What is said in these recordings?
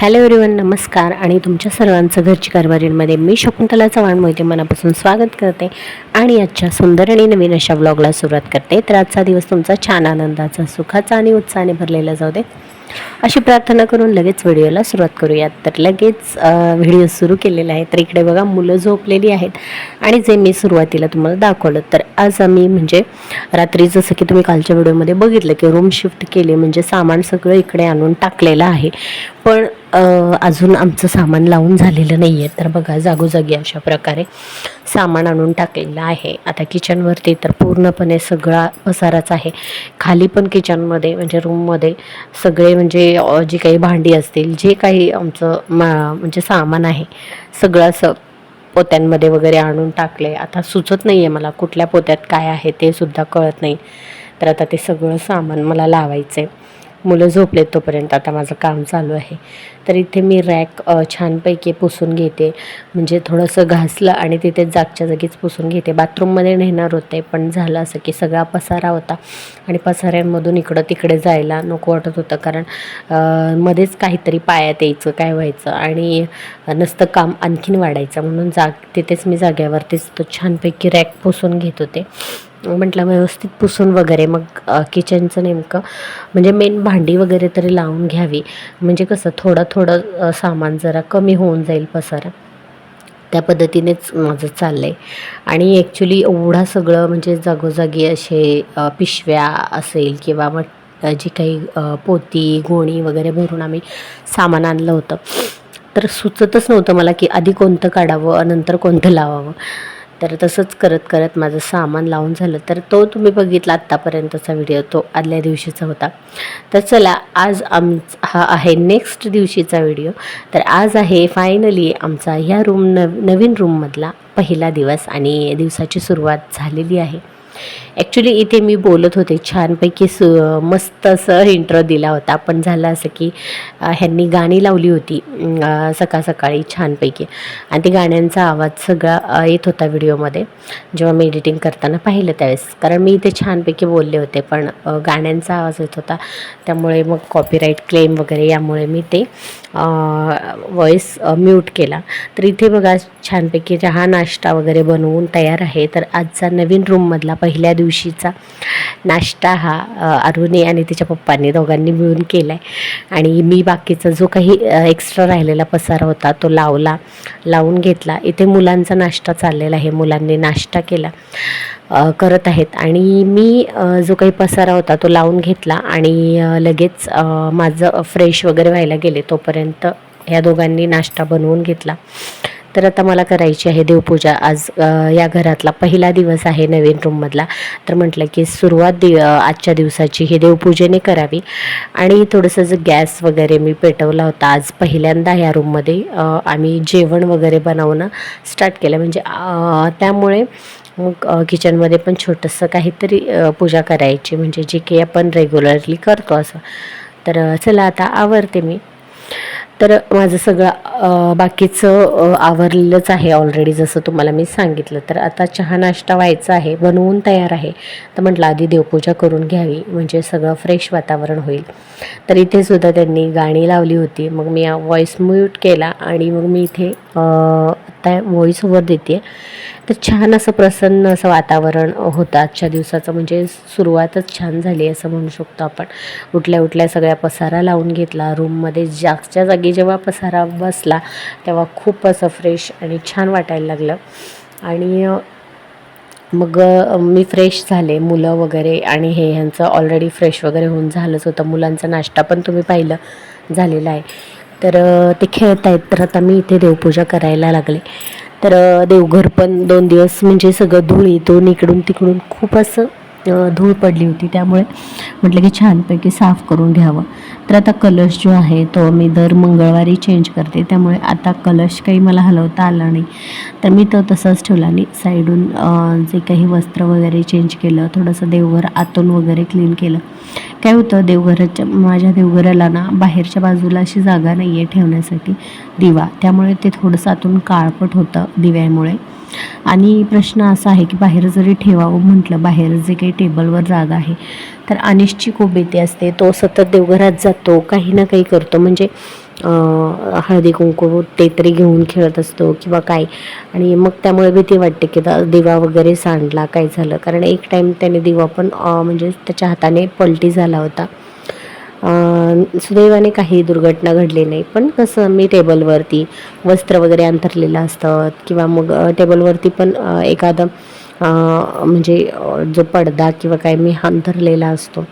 Hello everyone नमस्कार आणि तुमच्या सर्वांचं घरची कारभारीमध्ये मी शकुंतला चव्हाण मोहिते मनापासून स्वागत करते आणि आजच्या सुंदर आणि नवीन अशा ब्लॉगला सुरुवात करते. तर आजचा दिवस तुमचा छान आनंदाचा सुखाचा आणि उत्साहाने भरलेला जाऊ दे. अशी प्रार्थना करून लगेच व्हिडिओला सुरुवात करूयात. तर लगेच व्हिडिओ सुरू केलेला आहे. तर इकडे बघा मुलं झोपलेली आहेत. आणि जे मी सुरुवातीला तुम्हाला दाखवलं तर आज आम्ही म्हणजे रात्री जसं की तुम्ही कालच्या व्हिडिओमध्ये बघितलं की रूम शिफ्ट केले म्हणजे सामान सगळं इकडे आणून टाकलेलं आहे. पण अजून आमचं सामान लावून झालेलं नाही आहे तर बघा जागोजागी अशा प्रकारे सामान आणून टाकलेलं आहे. आता किचनवरती तर पूर्णपणे सगळा पसाराच आहे. खाली पण किचनमध्ये म्हणजे रूममध्ये सगळे म्हणजे जी काही भांडी असतील जे काही आमचं मा म्हणजे सामान आहे सगळं असं पोत्यांमध्ये वगैरे आणून टाकले. आता सुचत नाही आहे मला कुठल्या पोत्यात काय आहे ते सुद्धा कळत नाही. तर आता ते सगळं सामान मला लावायचं आहे मुलं झोपलेत तोपर्यंत. आता माझं काम चालू आहे. तर इथे मी रॅक छानपैकी पुसून घेते. म्हणजे थोडंसं घासलं आणि तिथे जागच्या जागीच पुसून घेते. बाथरूममध्ये नेणार होते पण झालं असं की सगळा पसारा होता. आणि पसाऱ्यांमधून इकडं तिकडे जायला नको वाटत होतं. कारण मध्येच काहीतरी पायात यायचं काय व्हायचं. आणि नसतं काम आणखीन वाढायचं. म्हणून जाग तिथेच मी जाग्यावरतीच तो छानपैकी रॅक पुसून घेत होते. म्हटलं व्यवस्थित पुसून वगैरे मग किचनचं नेमकं म्हणजे मेन भांडी वगैरे तरी लावून घ्यावी. म्हणजे कसं थोडं थोडं सामान जरा कमी होऊन जाईल पसारा. त्या पद्धतीनेच माझं चाललं आहे आणि ॲक्च्युली एवढा सगळं म्हणजे जागोजागी असे पिशव्या असेल किंवा मग जी काही पोती गोणी वगैरे भरून आम्ही सामान आणलं होतं. तर सुचतच नव्हतं मला की आधी कोणतं काढावं नंतर कोणतं लावावं. तर तसंच करत करत माझं सामान लावून झालं. तर तो तुम्ही बघितला आत्तापर्यंतचा व्हिडिओ तो आदल्या दिवशीचा होता. तर चला आज आम हा आहे नेक्स्ट दिवशीचा व्हिडिओ. तर आज आहे फायनली आमचा ह्या रूम नव नवीन रूममधला पहिला दिवस आणि दिवसाची सुरुवात झालेली आहे. ॲक्च्युली इथे मी बोलत होते. छानपैकी सु मस्त असं इंट्रो दिला होता. पण झालं असं की ह्यांनी गाणी लावली होती सकाळ सकाळी छानपैकी. आणि ते गाण्यांचा आवाज सगळा येत होता व्हिडिओमध्ये. जेव्हा मी एडिटिंग करताना पाहिलं त्यावेळेस. कारण मी इथे छानपैकी बोलले होते पण गाण्यांचा आवाज येत होता. त्यामुळे मग कॉपीराईट क्लेम वगैरे यामुळे मी ते वॉईस म्यूट केला. तर इथे बघा छानपैकी चहा नाश्ता वगैरे बनवून तयार आहे. तर आजचा नवीन रूममधला पहिल्या दिवशीचा नाश्ता हा अरुणे अरुणी आणि तिच्या पप्पांनी दोघांनी मिळून केला आहे आणि मी बाकीचा जो काही एक्स्ट्रा राहिलेला पसारा होता तो लावला लावून घेतला. इथे मुलांचा नाश्ता चाललेला आहे. मुलांनी नाश्ता केला करत आहेत. आणि मी जो काही पसारा होता तो लावून घेतला. आणि लगेच माझं फ्रेश वगैरे व्हायला गेले तोपर्यंत ह्या दोघांनी नाश्ता बनवून घेतला. तर आता मला करायची आहे देवपूजा. आज या घरातला पहिला दिवस आहे नवीन रूममधला तर म्हटलं की सुरुवात दि आजच्या दिवसाची ही देवपूजेने करावी. आणि थोडंसं जे गॅस वगैरे मी पेटवला होता आज पहिल्यांदा ह्या रूममध्ये आम्ही जेवण वगैरे बनवणं स्टार्ट केलं. म्हणजे त्यामुळे मग किचनमध्ये पण छोटंसं काहीतरी पूजा करायची. म्हणजे जे की आपण रेग्युलरली करतो असं. तर चला आता आवरते मी. तर माझं सगळं बाकीचं आवरलेलंच आहे ऑलरेडी जसं तुम्हाला मी सांगितलं. तर आता चहा नाश्ता व्हायचा आहे बनवून तयार आहे. तर म्हटलं आधी देवपूजा करून घ्यावी म्हणजे सगळं फ्रेश वातावरण होईल. तर इथे सुद्धा त्यांनी गाणी लावली होती. मग मी व्हॉईस म्यूट केला आणि मग मी इथे आत्ता आता ओव्हर देते. तर छान असं प्रसन्न असं वातावरण होतं आजच्या दिवसाचं. म्हणजे सुरुवातच छान झाली असं म्हणू शकतो आपण. उठल्या उठल्या सगळ्या पसारा लावून घेतला. रूममध्ये जागच्या जागी जेव्हा पसारा बसला तेव्हा खूप असं फ्रेश आणि छान वाटायला लागलं. आणि मग मी फ्रेश झाले. मुलं वगैरे आणि हे ह्यांचं ऑलरेडी फ्रेश वगैरे होऊन झालंच होतं. मुलांचा नाश्ता पण तुम्ही पाहिलं झालेला आहे. तर ते खेळत आहेत. तर आता मी इथे देवपूजा करायला लागले. तर देवघर पण दोन दिवस म्हणजे सगळं धूळ येतून इकडून तिकडून खूप असं धूळ पडली होती. त्यामुळे म्हटलं की छानपैकी साफ करून घ्यावं. तर आता कलश जो आहे तो मी दर मंगळवारी चेंज करते. त्यामुळे आता कलश काही मला हलवता आला नाही. तर मी तो तसाच ठेवला आणि साईडून जे काही वस्त्र वगैरे चेंज केलं थोडंसं देवघर आतून वगैरे क्लीन केलं. काय होतं देवघराच्या माझ्या देवघराला ना बाहेरच्या बाजूला अशी जागा नाही आहे ठेवण्यासाठी दिवा. त्यामुळे ते थोडंसं आतून काळपट होतं दिव्यामुळे. आणि प्रश्न असा आहे की बाहेर जरी ठेवावं म्हटलं बाहेर जे काही टेबलवर जागा आहे तर अनिशची खूप भीती असते. तो सतत देवघरात जातो काही ना काही करतो. म्हणजे हळदी कुंकू ते तरी घेऊन खेळत असतो किंवा काय. आणि मग त्यामुळे भीती वाटते की दिवा वगैरे सांडला काय झालं? कारण एक टाईम त्याने दिवा पण म्हणजे त्याच्या हाताने पलटी झाला होता. सुदैवाने काही दुर्घटना घडली नाही. पण कसं मी टेबलवरती वस्त्र वगैरे अंथरलेलं असतं किंवा मग टेबलवरती पण एखादं म्हणजे जो पडदा किंवा काय मी अंतरलेला असतो.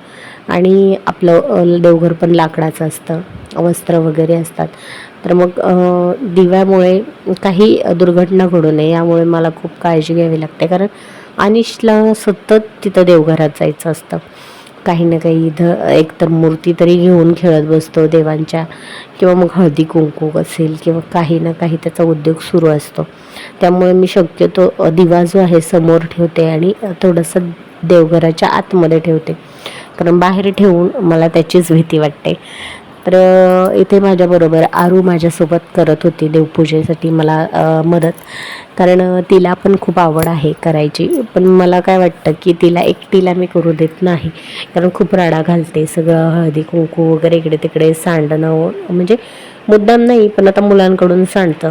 आणि आपलं देवघर पण लाकडाचं असतं. वस्त्र वगैरे असतात. तर मग दिव्यामुळे काही दुर्घटना घडू नये यामुळे मला खूप काळजी घ्यावी लागते. कारण अनिशला सतत तिथं देवघरात जायचं असतं. काही ना काही इथं एकतर मूर्ती तरी घेऊन खेळत बसतो देवांच्या किंवा मग हळदी कुंकू असेल किंवा काही ना काही त्याचा उद्योग सुरू असतो. त्यामुळे मी शक्यतो दिवा जो आहे समोर ठेवते आणि थोडंसं देवघराच्या आतमध्ये ठेवते. कारण बाहेर ठेवून मला त्याचीच भीती वाटते. तर इथे माझ्याबरोबर आरू माझ्यासोबत करत होती देवपूजेसाठी मला मदत. कारण तिला पण खूप आवड आहे करायची. पण मला काय वाटतं की तिला एकटीला मी करू देत नाही. कारण खूप राडा घालते सगळं हळदी कुंकू वगैरे इकडे तिकडे सांडणं म्हणजे मुद्दाम नाही पण आता मुलांकडून सांडतं.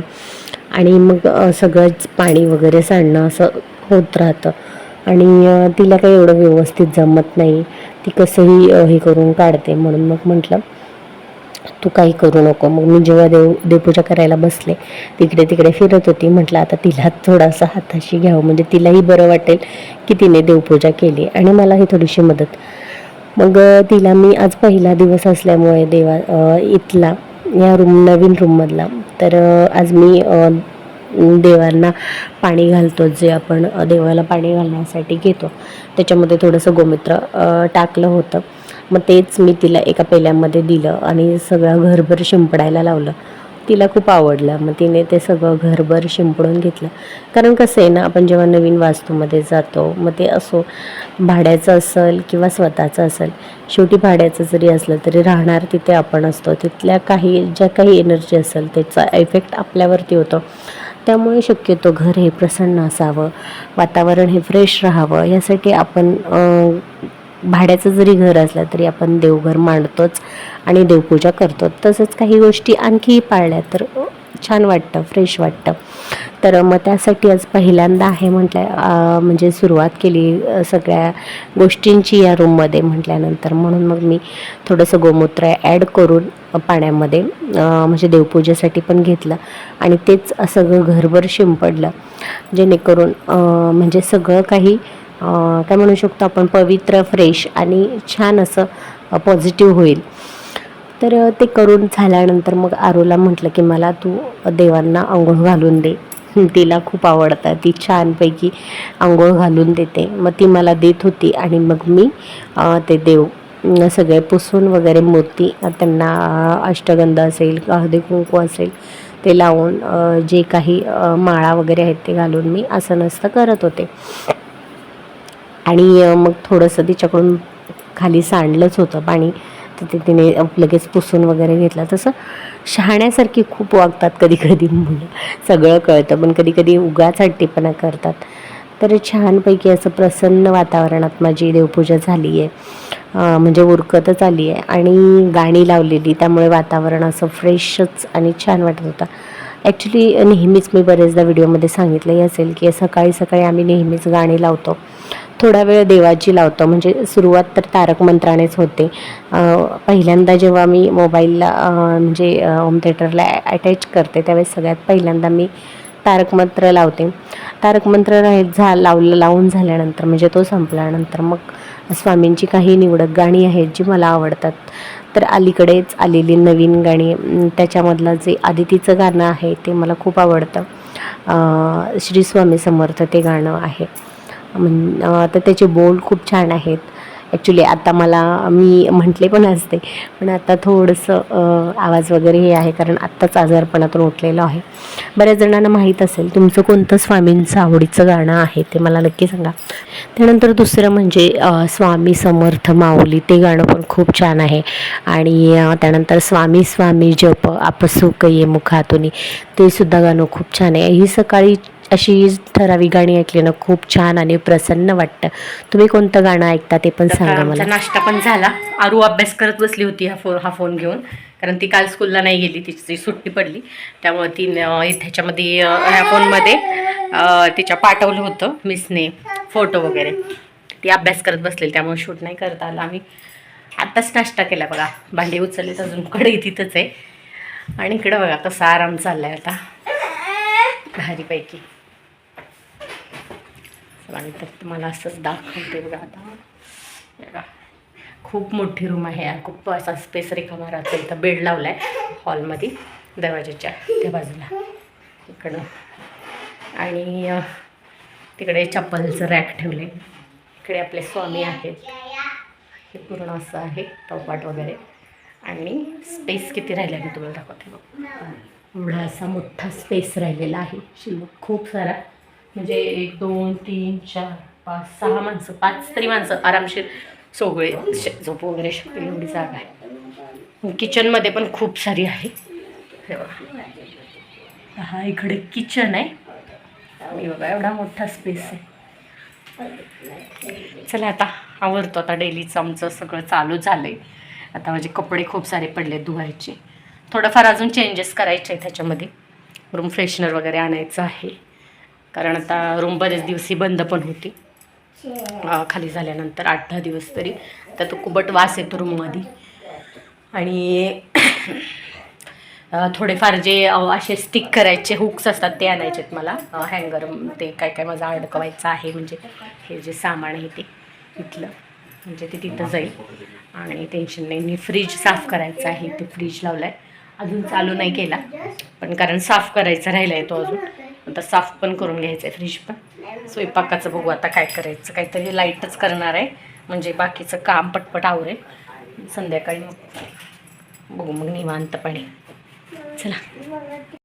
आणि मग सगळंच पाणी वगैरे सांडणं असं होत राहतं. आणि तिला काही एवढं व्यवस्थित जमत नाही. ती कसंही हे करून काढते म्हणून मग म्हटलं तू काही करू नको. मग मी जेव्हा देव देवपूजा करायला बसले तिकडे तिकडे फिरत होती. म्हटलं आता तिला थोडासा हाताशी घ्यावं. म्हणजे तिलाही बरं वाटेल की तिने देवपूजा केली आणि मलाही थोडीशी मदत. मग तिला मी आज पहिला दिवस असल्यामुळे देवा इथला या रूम नवीन रूममधला तर आज मी देवांना पाणी घालतो जे आपण देवाला पाणी घालण्यासाठी घेतो. त्याच्यामध्ये थोडंसं गोमित्र टाकलं होतं. मग तेच मी तिला एका पेल्यामध्ये दिलं आणि सगळं घरभर शिंपडायला लावलं. तिला खूप आवडलं. मग तिने ते सगळं घरभर शिंपडून घेतलं. कारण कसं आहे ना आपण जेव्हा नवीन वास्तूमध्ये जातो मग ते असो भाड्याचं असेल किंवा स्वतःचं असेल शेवटी भाड्याचं जरी असलं तरी राहणार तिथे आपण असतो. तिथल्या काही ज्या काही एनर्जी असेल त्याचा इफेक्ट आपल्यावरती होतो. त्यामुळे शक्यतो घर हे प्रसन्न असावं वातावरण हे फ्रेश राहावं. यासाठी आपण भाड्याचं जरी घर असलं तरी आपण देवघर मांडतोच आणि देवपूजा करतो तसंच काही गोष्टी आणखी पाळल्या तर छान वाटतं फ्रेश वाटतं. तर मग त्यासाठी आज पहिल्यांदा आहे म्हटलं म्हणजे सुरुवात केली सगळ्या गोष्टींची या रूममध्ये म्हटल्यानंतर. म्हणून मग मी थोडंसं गोमूत्र ॲड करून पाण्यामध्ये म्हणजे देवपूजेसाठी पण घेतलं. आणि तेच सगळं घरभर शिंपडलं. जेणेकरून म्हणजे सगळं काही काय म्हणू शकतो आपण पवित्र फ्रेश आणि छान असं पॉझिटिव्ह होईल. तर ते करून झाल्यानंतर मग आरूला म्हटलं की मला तू देवांना आंघोळ घालून दे. तिला खूप आवडतं. ती छानपैकी आंघोळ घालून देते. मग ती मला देत होती आणि मग मी ते देव सगळे पुसून वगैरे मूर्ती त्यांना अष्टगंध असेल हळदी कुंकू असेल ते लावून जे काही माळा वगैरे आहेत ते घालून मी असं नसतं करत होते. आणि मग थोडंसं तिच्याकडून खाली सांडलंच होतं पाणी. तर ते तिने लगेच पुसून वगैरे घेतलं. तसं शहाण्यासारखी खूप वागतात कधी कधी मुलं. सगळं कळतं. पण कधी कधी उगाच हट्टीपणा करतात. तर छानपैकी असं प्रसन्न वातावरणात माझी देवपूजा झाली आहे म्हणजे उरकतच आली आहे आणि गाणी लावलेली. त्यामुळे वातावरण असं फ्रेशच आणि छान वाटत होतं. ॲक्च्युली नेहमीच मी बरेचदा व्हिडिओमध्ये सांगितलंही असेल की सकाळी सकाळी आम्ही नेहमीच गाणी लावतो. थोडा वेळ देवाची लावतो. म्हणजे सुरुवात तर तारक मंत्रानेच होते. पहिल्यांदा जेव्हा मी मोबाईलला म्हणजे होम थिएटरला अटॅच करते त्यावेळेस सगळ्यात पहिल्यांदा मी तारक मंत्र लावते. तारक मंत्र झा लावलं लावून झाल्यानंतर म्हणजे तो संपल्यानंतर मग स्वामींची काही निवडक गाणी आहेत जी मला आवडतात. तर अलीकडेच आलेली नवीन गाणी त्याच्यामधलं जे आदितीचं गाणं आहे ते मला खूप आवडतं. श्री स्वामी समर्थ ते गाणं आहे. तर त्याचे बोल खूप छान आहेत. ॲक्च्युली आता मला मी म्हटले पण असते. पण आता थोडंसं आवाज वगैरे हे आहे कारण आत्ताच आजारपणातून उठलेलं आहे. बऱ्याच जणांना माहीत असेल तुमचं कोणतं स्वामींचं आवडीचं गाणं आहे ते मला नक्की सांगा. त्यानंतर दुसरं म्हणजे स्वामी समर्थ माऊली ते गाणं पण खूप छान आहे. आणि त्यानंतर स्वामी स्वामी जप आपसुक ये मुखातून ते सुद्धा गाणं खूप छान आहे. ही सकाळी अशी ठराविक गाणी ऐकली ना खूप छान आणि प्रसन्न वाटतं. तुम्ही कोणतं गाणं ऐकता ते पण सांगा मला. नाश्ता पण झाला. आरू अभ्यास करत बसली होती हा फोन हा फोन घेऊन. कारण ती काल स्कूलला नाही गेली तिची सुट्टी पडली. त्यामुळे ती त्याच्यामध्ये ह्या फोनमध्ये तिच्या पाठवलं होतं मिसने फोटो वगैरे. ती अभ्यास करत बसलेली त्यामुळे शूट नाही करता आलं आम्ही. आत्ताच नाश्ता केला बघा. भांडी उचललीत अजून कडे तिथंच आहे. आणि इकडं बघा कसा आराम चाललाय आता. भारीपैकी. आणि तर तुम्हाला असंच दाखवते बघा आता. बघा. खूप मोठी रूम आहे यार. खूप असा स्पेस रिकामा राहतो इथं बेड लावला आहे हॉलमध्ये दरवाजाच्या त्या बाजूला. इकडं. आणि तिकडे चप्पलचं रॅक ठेवले इकडे आपले स्वामी आहेत. हे पूर्ण असं आहे कपाट वगैरे. आणि स्पेस किती राहिला मी तुम्हाला दाखवते बघ. एवढा असा मोठा स्पेस राहिलेला आहे. शिल्लक खूप सारा. म्हणजे एक दोन तीन चार पाच सहा माणसं पाच तरी माणसं आरामशीर सोगळे झोप वगैरे शकतील एवढी जागा आहे. किचनमध्ये पण खूप सारी आहे. हा इकडे किचन आहे. बघा एवढा मोठा स्पेस आहे. चला आता आवडतो आता डेलीचं आमचं सगळं चालू झालं आहे आता माझे कपडे खूप सारे पडले धुवायचे. थोडंफार अजून चेंजेस करायचे आहे त्याच्यामध्ये रूम फ्रेशनर वगैरे आणायचं आहे. कारण आता रूम बरेच दिवस ही बंद पण होती. खाली झाल्यानंतर आठ दहा दिवस तरी. तर तो कुबट वास येतो रूममध्ये. आणि थोडेफार जे असे स्टिक करायचे हुक्स असतात ते आणायचे आहेत मला. हँगर ते काय काय माझं अडकवायचं आहे म्हणजे हे जे सामान आहे ते तिथलं म्हणजे ते तिथं जाईल. आणि टेन्शन नाही. मी फ्रीज साफ करायचं आहे. ते फ्रीज लावलं आहे अजून चालू नाही केला. पण कारण साफ करायचा राहिला आहे तो अजून. आता साफ पण करून घ्यायचं आहे फ्रीज पण. स्वयंपाकाचं बघू आता काय करायचं. काहीतरी लाईटच करणार आहे. म्हणजे बाकीचं काम पटपट आवरेल. संध्याकाळी मग बघू मग निवांतपणे. चला.